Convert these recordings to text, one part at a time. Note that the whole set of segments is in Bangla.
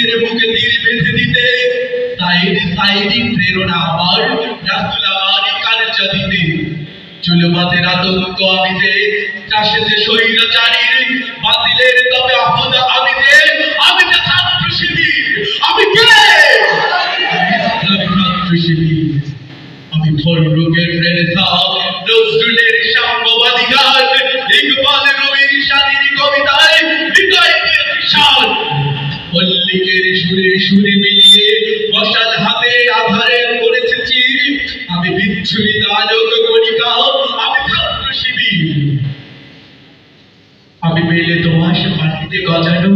অসুরের বুকে তীর বেঁধে দিতে সাইড সাইডি প্রেরণা আমার, রাসুল আমারই কার্য দিতে। চুলমাতের আতঙ্ক আমি যে চাষে যে স্বৈরাচারীর বাতিলের তবে আহত আমি যে আমি যে ছাত্র শিবির আমি কে ছাত্র শিবির আমি ফররুকের রেনেসা নজরুলের সাম্যবাদী গান ইকবাল সুরে সুরে মিলিয়ে মশাল হাতে আধারে করেছে আমি বিচ্ছুরিত আলোক কণিকা আমি ছাত্র শিবির। আমি মেলে তোমার মাটিতে গজানো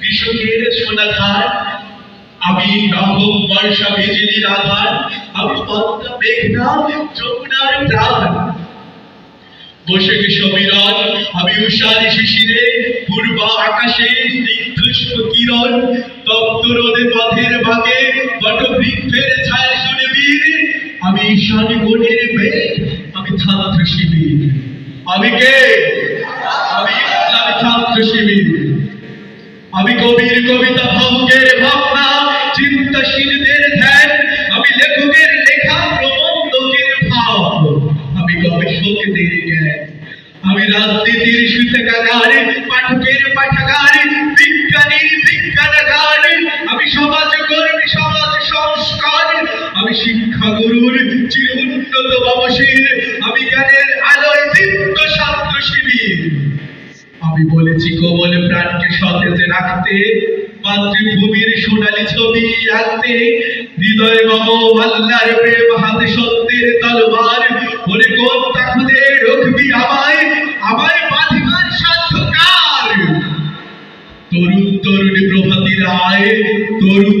কৃষকের সোনাধার আমি নবম বর্ষা বিজলির আধার আমি পদ্মা মেঘনা যমুনার প্রাণ। বসে সমীরণ আমি উষার শিশিরে পূর্ব আকাশে স্নিগ্ধ কিরণ, তপ্ত রোদে পথের বাঁকে বটবৃক্ষের ছায়া শুনে বীর, আমি ঈশান কোণের মেঘ আমি ছাত্র শিবির আমি কে? আমি ইসলামী ছাত্র শিবির আমি কবির কবিতা ভাবুকের ভাবনা, চিন্তাশীলদের ধ্যান, আমি লেখকের লেখা প্রবন্ধকের ভাব। আমি গবেষকদের জ্ঞান। আমি রাজনীতির সুতকাগার পাঠকের পাঠাগার বিজ্ঞানীর বিজ্ঞানাগার আমি সমাজ কর্মী, সমাজ সংস্কার আমি শিক্ষাগুরুর চির উন্নত বাবসীর, আমি জ্ঞানের আলোয় দীপ্ত ছাত্র আমি বলেছি, কোমল প্রাণকে সতেজ রাখতে, মাতৃভূমির সোনালী ছবি আঁকতে, হৃদয় মম আল্লাহর প্রেম হাতে সত্যের তলবার তরুণ তরুণ প্রভাতী রায় তরুণ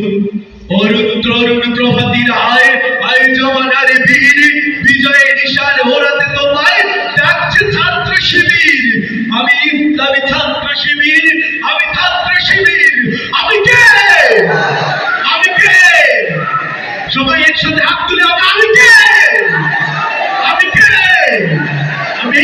অরুণ তরুণ প্রভাতী রায়। আয় জমানার বীর বিজয় নিশান ওরাতে তোমায় ডাকছে ছাত্র শিবির। আমি ইসলামী ছাত্র শিবির, আমি ছাত্র শিবির। আমি কে? আমি কে? সবাই একসাথে হাত তুলে আমি কে? আমি কে? আমি